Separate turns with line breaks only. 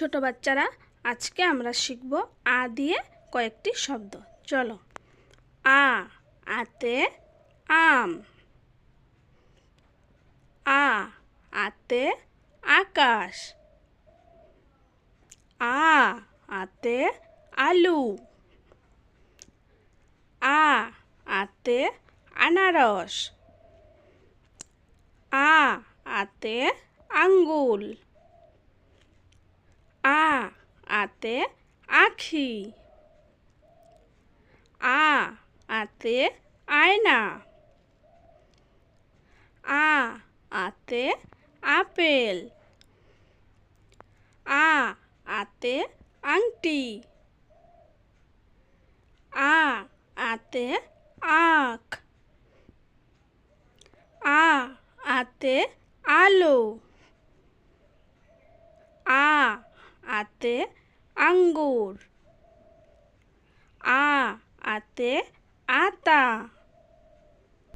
ছোট বাচ্চারা, আজকে আমরা শিখব আ দিয়ে কয়েকটি শব্দ। চলো। আ, আতে আম। আ, আতে আকাশ। আ, আতে আলু। আ, আতে আনারস। আ, আতে আঙ্গুল। আতে আখি। আ আতে আয়না। আ আতে আপেল। আ আতে আংটি। আ আতে আখ। আ আতে আলো। আ আতে আঙ্গুর। আ আতে আতা।